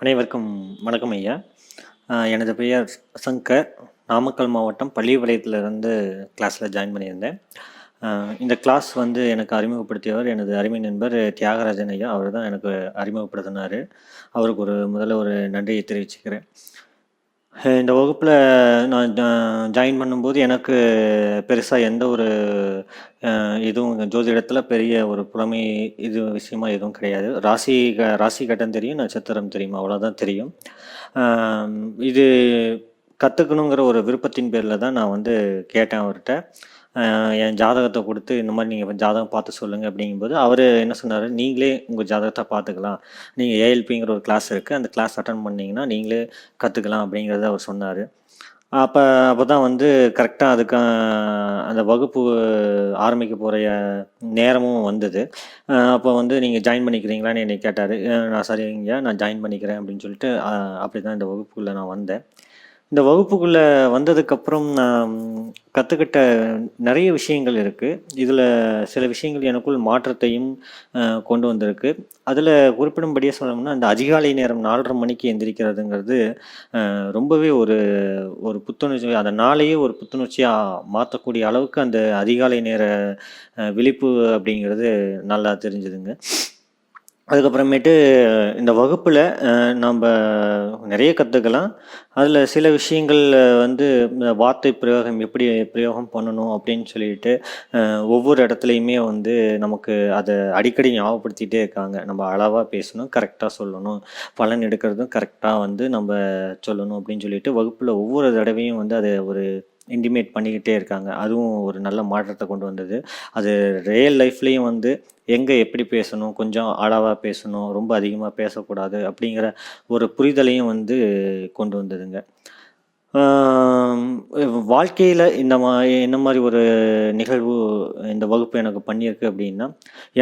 அனைவருக்கும் வணக்கம் ஐயா. எனது பெயர் சங்கர். நாமக்கல் மாவட்டம் பள்ளிப்பாளையத்திலிருந்து கிளாஸில் ஜாயின் பண்ணியிருந்தேன். இந்த கிளாஸ் வந்து எனக்கு அறிமுகப்படுத்தியவர் எனது அருமை நண்பர் தியாகராஜன் ஐயா. அவர் தான் எனக்கு அறிமுகப்படுத்தினார். அவருக்கு ஒரு முதல்ல ஒரு நன்றியை தெரிவிச்சுக்கிறேன். இந்த வகுப்பில் நான் ஜாயின் பண்ணும்போது எனக்கு பெருசாக எந்த ஒரு இதுவும் ஜோதிடத்தில் பெரிய ஒரு புலமை இது விஷயமா எதுவும் கிடையாது. ராசி க ராசி கட்டம் தெரியும் நட்சத்திரம் தெரியும் அவ்வளோதான் தெரியும். இது கற்றுக்கணுங்கிற ஒரு விருப்பத்தின் பேரில் தான் நான் வந்து கேட்டேன் அவர்கிட்ட. என் ஜாதகத்தை கொடுத்து இந்த மாதிரி நீங்கள் ஜாதகம் பார்த்து சொல்லுங்கள் அப்படிங்கும்போது அவர் என்ன சொன்னார்? நீங்களே உங்கள் ஜாதகத்தை பார்த்துக்கலாம். நீங்கள் ஏஎல்பிங்கிற ஒரு கிளாஸ் இருக்குது அந்த கிளாஸ் அட்டன் பண்ணிங்கன்னா நீங்களே கற்றுக்கலாம் அப்படிங்கிறத அவர் சொன்னார். அப்போ அப்போ தான் வந்து கரெக்டாக அதுக்கு அந்த வகுப்பு ஆரம்பிக்க போகிற நேரமும் வந்தது. அப்போ வந்து நீங்கள் ஜாயின் பண்ணிக்கிறீங்களான்னு என்னை கேட்டார். நான் சரிங்க நான் ஜாயின் பண்ணிக்கிறேன் அப்படின்னு சொல்லிட்டு அப்படி தான் இந்த வகுப்புக்குள்ளே நான் வந்தேன். இந்த வகுப்புக்குள்ளே வந்ததுக்கப்புறம் நான் கற்றுக்கிட்ட நிறைய விஷயங்கள் இருக்குது இதில் சில விஷயங்கள் எனக்குள் மாற்றத்தையும் கொண்டு வந்திருக்கு. அதில் குறிப்பிடும்படியாக சொல்லணும்னா அந்த அதிகாலை நேரம் நாலரை மணிக்கு எந்திரிக்கிறதுங்கிறது ரொம்பவே ஒரு ஒரு புத்துணர்ச்சி அந்த நாளையே ஒரு புத்துணர்ச்சியாக மாற்றக்கூடிய அளவுக்கு அந்த அதிகாலை நேர விழிப்பு அப்படிங்கிறது நல்லா தெரிஞ்சுதுங்க. அதுக்கப்புறமேட்டு இந்த வகுப்பில் நம்ம நிறைய கற்றுக்கலாம் அதில் சில விஷயங்கள் வந்து வார்த்தை பிரயோகம் எப்படி பிரயோகம் பண்ணணும் அப்படின்னு சொல்லிட்டு ஒவ்வொரு இடத்துலையுமே வந்து நமக்கு அதை அடிக்கடி ஞாபகப்படுத்திகிட்டே இருக்காங்க. நம்ம அளவாக பேசணும் கரெக்டாக சொல்லணும் பலன் எடுக்கிறதும் கரெக்டாக வந்து நம்ம சொல்லணும் அப்படின்னு சொல்லிட்டு வகுப்பில் ஒவ்வொரு தடவையும் வந்து அதை ஒரு இன்டிமேட் பண்ணிக்கிட்டே இருக்காங்க. அதுவும் ஒரு நல்ல மாற்றத்தை கொண்டு வந்தது. அது ரியல் லைஃப்லேயும் வந்து எங்கே எப்படி பேசணும் கொஞ்சம் அளவாக பேசணும் ரொம்ப அதிகமாக பேசக்கூடாது அப்படிங்கிற ஒரு புரிதலையும் வந்து கொண்டு வந்ததுங்க. வாழ்க்கையில் இந்த மா என்ன மாதிரி ஒரு நிகழ்வு இந்த வகுப்பு எனக்கு பண்ணியிருக்கு அப்படின்னா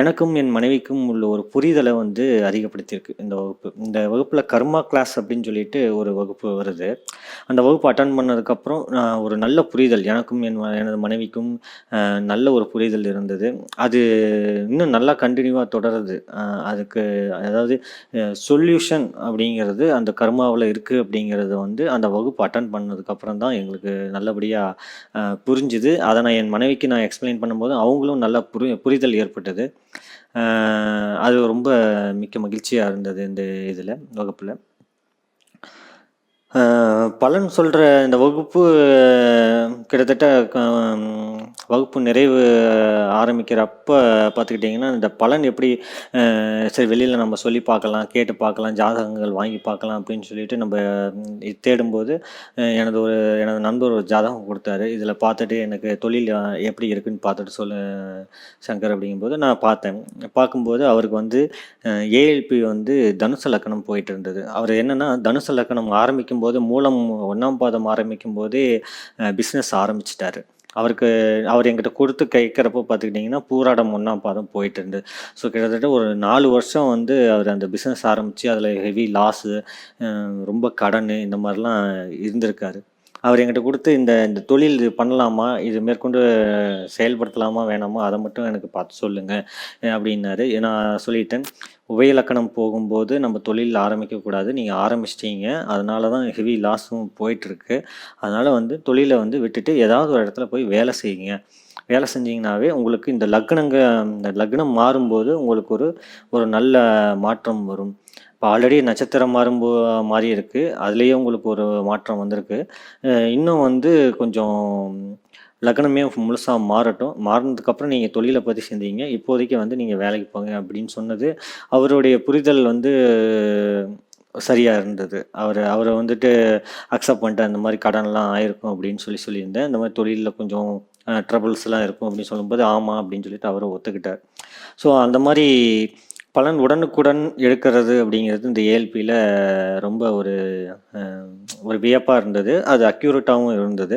எனக்கும் என் மனைவிக்கும் உள்ள ஒரு புரிதலை வந்து அதிகப்படுத்தியிருக்கு இந்த வகுப்பு. இந்த வகுப்பில் கர்மா கிளாஸ் அப்படின்னு சொல்லிட்டு ஒரு வகுப்பு வருது. அந்த வகுப்பு அட்டன் பண்ணதுக்கப்புறம் நான் ஒரு நல்ல புரிதல் எனக்கும் என் எனது மனைவிக்கும் நல்ல ஒரு புரிதல் இருந்தது. அது இன்னும் நல்லா கண்டினியூவாக தொடருது. அதுக்கு அதாவது சொல்யூஷன் அப்படிங்கிறது அந்த கர்மாவில் இருக்குது அப்படிங்கிறது வந்து அந்த வகுப்பு அட்டன் பண்ணதுக்கப்புறம் தான் எங்களுக்கு நல்லபடியாக புரிஞ்சுது. அதை நான் என் மனைவிக்கு நான் எக்ஸ்பிளைன் பண்ணும்போது அவங்களும் நல்லா புரி புரிதல் ஏற்பட்டது. அது ரொம்ப மிக்க மகிழ்ச்சியாக இருந்தது இந்த இதில் வகுப்பில். பலன் சொல்கிற இந்த வகுப்பு கிட்டத்தட்ட வகுப்பு நிறைவு ஆரம்பிக்கிறப்ப பார்த்துக்கிட்டிங்கன்னா இந்த பலன் எப்படி சரி வெளியில் நம்ம சொல்லி பார்க்கலாம் கேட்டு பார்க்கலாம் ஜாதகங்கள் வாங்கி பார்க்கலாம் அப்படின்னு சொல்லிட்டு நம்ம தேடும்போது எனது ஒரு எனது நண்பர் ஒரு ஜாதகம் கொடுத்தாரு. இதில் பார்த்துட்டு எனக்கு தொழில் எப்படி இருக்குன்னு பார்த்துட்டு சொல்லு சங்கர் அப்படிங்கும்போது நான் பார்த்தேன். பார்க்கும்போது அவருக்கு வந்து ஏஎல்பி வந்து தனுசு லக்கணம் போயிட்டு இருந்தது. அவர் என்னென்னா தனுசு லக்கணம் ஆரம்பிக்கும் போது மூலம் ஒன்றாம் பாதம் ஆரம்பிக்கும் போதே பிஸ்னஸ் ஆரம்பிச்சிட்டாரு. அவருக்கு அவர் எங்கிட்ட கொடுத்து கேட்குறப்போ பார்த்துக்கிட்டிங்கன்னா பூராடம் ஒன்றாம் பாதம் போயிட்டு இருந்தது. ஸோ கிட்டத்தட்ட ஒரு நாலு வருஷம் வந்து அவர் அந்த பிஸ்னஸ் ஆரம்பித்து அதில் ஹெவி லாஸு ரொம்ப கடன் இந்த மாதிரிலாம் இருந்திருக்காரு. அவர் எங்கிட்ட கொடுத்து இந்த இந்த தொழில் இது பண்ணலாமா? இது மேற்கொண்டு செயல்படுத்தலாமா? வேணாமா? அதை மட்டும் எனக்கு பார்த்து சொல்லுங்கள் அப்படின்னாரு. நான் சொல்லிட்டேன். உபயலக்கணம் போகும்போது நம்ம தொழில் ஆரம்பிக்கக்கூடாது. நீங்கள் ஆரம்பிச்சிட்டீங்க. அதனால தான் ஹெவி லாஸும் போயிட்டுருக்கு. அதனால் வந்து தொழிலை வந்து விட்டுட்டு ஏதாவது ஒரு இடத்துல போய் வேலை செய்யுங்க. வேலை செஞ்சிங்கனாவே உங்களுக்கு இந்த லக்னங்க இந்த லக்னம் மாறும்போது உங்களுக்கு ஒரு ஒரு நல்ல மாற்றம் வரும். இப்போ ஆல்ரெடி நட்சத்திரம் மாறும்போ மாறி இருக்குது அதுலேயே உங்களுக்கு ஒரு மாற்றம் வந்திருக்கு. இன்னும் வந்து கொஞ்சம் லக்னமே முழுசாக மாறட்டும். மாறினதுக்கப்புறம் நீங்கள் தொழிலை பற்றி செஞ்சீங்க இப்போதைக்கு வந்து நீங்கள் வேலைக்கு போங்க அப்படின்னு சொன்னது அவருடைய புரிதல் வந்து சரியாக இருந்தது. அவர் அவரை வந்துட்டு அக்செப்ட் பண்ணிட்டு அந்த மாதிரி கடன்லாம் ஆயிருக்கும் அப்படின்னு சொல்லி சொல்லியிருந்தேன். இந்த மாதிரி தொழிலில் கொஞ்சம் ட்ரபிள்ஸ்லாம் இருக்கும் அப்படின்னு சொல்லும்போது ஆமாம் அப்படின்னு சொல்லிட்டு அவரை ஒத்துக்கிட்டார். ஸோ அந்த மாதிரி பலன் உடனுக்குடன் எடுக்கிறது அப்படிங்கிறது இந்த ஏஎல்பியில் ரொம்ப ஒரு ஒரு வியப்பாக இருந்தது. அது அக்யூரேட்டாகவும் இருந்தது.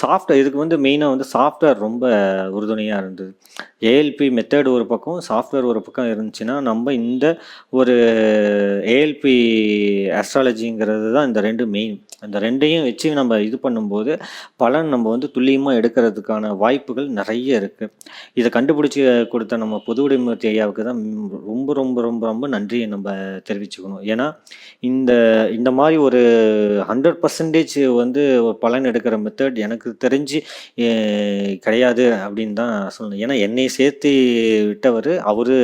சாஃப்ட்வேர் இதுக்கு வந்து மெயினாக வந்து சாஃப்ட்வேர் ரொம்ப உறுதுணையாக இருந்தது. ஏஎல்பி மெத்தட் ஒரு பக்கம் சாஃப்ட்வேர் ஒரு பக்கம் இருந்துச்சுன்னா நம்ம இந்த ஒரு ஏஎல்பி அஸ்ட்ராலஜிங்கிறது தான் இந்த ரெண்டு மெயின் அந்த ரெண்டையும் வச்சு நம்ம இது பண்ணும்போது பலன் நம்ம வந்து துல்லியமாக எடுக்கிறதுக்கான வாய்ப்புகள் நிறைய இருக்குது இதை கண்டுபிடிச்சி கொடுத்த நம்ம பொதுவுடைமூர்த்தி ஐயாவுக்கு தான் ரொம்ப ரொம்ப ரொம்ப ரொம்ப நன்றியை நம்ம தெரிவிச்சுக்கணும். ஏன்னா இந்த இந்த மாதிரி ஒரு ஹண்ட்ரட் பர்சன்டேஜ் வந்து ஒரு பலன் எடுக்கிற மெத்தட் எனக்கு தெரிஞ்சு கிடையாது அப்படின்னு தான் சொல்லணும். ஏன்னா என்னை சேர்த்து விட்டவர். அவர்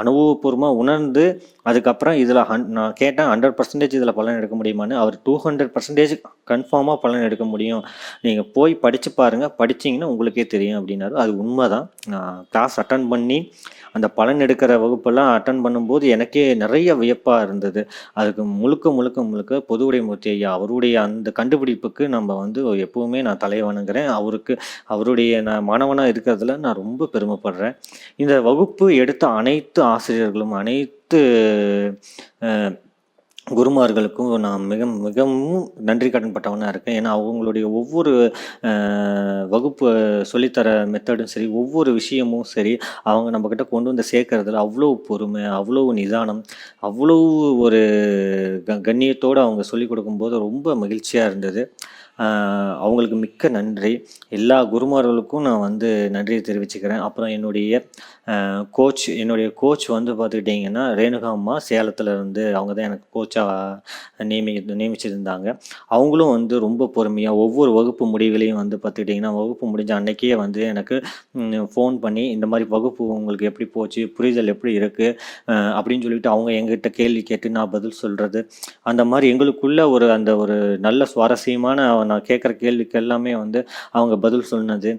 அனுபவபூர்வமாக உணர்ந்து அதுக்கப்புறம் இதில் ஹன் நான் கேட்டேன் ஹண்ட்ரட் பர்சன்டேஜ் இதில் பலன் எடுக்க முடியுமான்னு. அவர் டூ ஹண்ட்ரட் பர்சன்டேஜ் கன்ஃபார்மாக பலன் எடுக்க முடியும். நீங்கள் போய் படித்து பாருங்கள் படிச்சிங்கன்னா உங்களுக்கே தெரியும் அப்படின்னாரு. அது உண்மை தான் நான் கிளாஸ் அட்டன் பண்ணி அந்த பலன் எடுக்கிற வகுப்பெல்லாம் அட்டன் பண்ணும்போது எனக்கே நிறைய வியப்பாக இருந்தது. அதுக்கு முழுக்க முழுக்க முழுக்க பொதுவுடைமூர்த்தி ஐயா அவருடைய அந்த கண்டுபிடிப்புக்கு நம்ம வந்து எப்போவுமே நான் தலை வணங்குறேன். அவருக்கு அவருடைய நான் மாணவனாக இருக்கிறதுல நான் ரொம்ப பெருமைப்படுறேன். இந்த வகுப்பு எடுத்த அனைத்து ஆசிரியர்களும் அனைத்து குருமார்களுக்கும் நான் மிக மிகவும் நன்றி கடன்பட்டவனாக இருக்கேன். ஏன்னா அவங்களுடைய ஒவ்வொரு வகுப்பு சொல்லித்தர மெத்தடும் சரி ஒவ்வொரு விஷயமும் சரி அவங்க நம்மக்கிட்ட கொண்டு வந்து சேர்க்கறதுல அவ்வளோ பொறுமை அவ்வளோ நிதானம் அவ்வளோ ஒரு க கண்ணியத்தோடு அவங்க சொல்லிக் கொடுக்கும்போது ரொம்ப மகிழ்ச்சியாக இருந்தது. அவங்களுக்கு மிக்க நன்றி. எல்லா குருமார்களுக்கும் நான் வந்து நன்றியை தெரிவிச்சுக்கிறேன். அப்புறம் என்னுடைய கோச் என்னுடைய கோச் வந்து பார்த்துக்கிட்டிங்கன்னா ரேணுகா அம்மா சேலத்தில் இருந்து அவங்க தான் எனக்கு கோச்சாக நியமி நியமிச்சிருந்தாங்க. அவங்களும் வந்து ரொம்ப பொறுமையாக ஒவ்வொரு வகுப்பு முடிவுலையும் வந்து பார்த்துக்கிட்டிங்கன்னா வகுப்பு முடிஞ்ச அன்னைக்கே வந்து எனக்கு ஃபோன் பண்ணி இந்த மாதிரி வகுப்பு உங்களுக்கு எப்படி போச்சு புரிதல் எப்படி இருக்குது அப்படின்னு சொல்லிட்டு அவங்க எங்கிட்ட கேள்வி கேட்டு நான் பதில் சொல்கிறது அந்த மாதிரி எங்களுக்குள்ள ஒரு அந்த ஒரு நல்ல சுவாரஸ்யமான நான் கேட்குற கேள்விக்கு எல்லாமே வந்து அவங்க பதில் சொன்னது.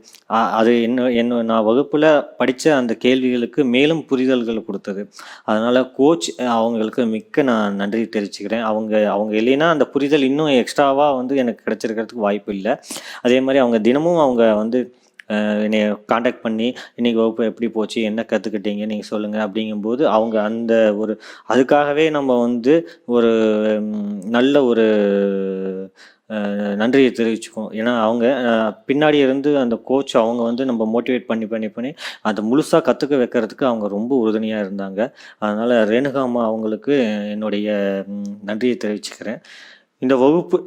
அது என்ன என்ன நான் வகுப்பில் படித்த அந்த கேள்விகளுக்கு மேலும் புரிதல்கள் கொடுத்தது. அதனால் கோச் அவங்களுக்கு மிக்க நான் நன்றி தெரிவிச்சுக்கிறேன். அவங்க அவங்க இல்லைன்னா அந்த புரிதல் இன்னும் எக்ஸ்ட்ராவாக வந்து எனக்கு கிடச்சிருக்கிறதுக்கு வாய்ப்பு இல்லை. அதே மாதிரி அவங்க தினமும் அவங்க வந்து என்னை காண்டாக்ட் பண்ணி இன்னைக்கு வகுப்பு எப்படி போச்சு? என்ன கற்றுக்கிட்டீங்க நீங்கள் சொல்லுங்கள் அப்படிங்கும்போது அவங்க அந்த ஒரு அதுக்காகவே நம்ம வந்து ஒரு நல்ல ஒரு நன்றியை தெரிவிச்சுக்குவோம் ஏன்னா அவங்க பின்னாடி இருந்து அந்த கோச் அவங்க வந்து நம்ம மோட்டிவேட் பண்ணி பண்ணி பண்ணி அதை முழுசாக கற்றுக்க வைக்கிறதுக்கு அவங்க ரொம்ப உறுதுணையாக இருந்தாங்க. அதனால் ரேணுகாமா அவங்களுக்கு என்னுடைய நன்றியை தெரிவிச்சுக்கிறேன். இந்த வகுப்பு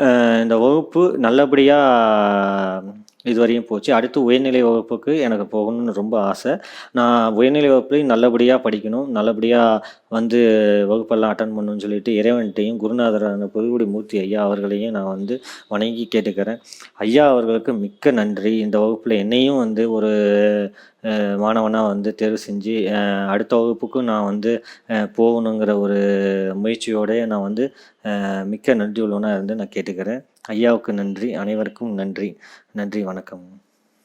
இந்த வகுப்பு நல்லபடியாக இதுவரையும் போச்சு. அடுத்து உயர்நிலை வகுப்புக்கு எனக்கு போகணும்னு ரொம்ப ஆசை. நான் உயர்நிலை வகுப்புலையும் நல்லபடியாக படிக்கணும். நல்லபடியாக வந்து வகுப்பெல்லாம் அட்டன் பண்ணணும்னு சொல்லிட்டு இறைவன்கிட்டையும் குருநாதரான புதுகுடி மூர்த்தி ஐயா அவர்களையும் நான் வந்து வணங்கி கேட்டுக்கிறேன். ஐயா அவர்களுக்கு மிக்க நன்றி. இந்த வகுப்பில் என்னையும் வந்து ஒரு மாணவனாக வந்து தேர்வு செஞ்சு அடுத்த வகுப்புக்கும் நான் வந்து போகணுங்கிற ஒரு முயற்சியோடய நான் வந்து மிக்க நன்றி உள்ளவனாக இருந்து நான் கேட்டுக்கிறேன். ஐயாவுக்கு நன்றி அனைவருக்கும் நன்றி. நன்றி வணக்கம்.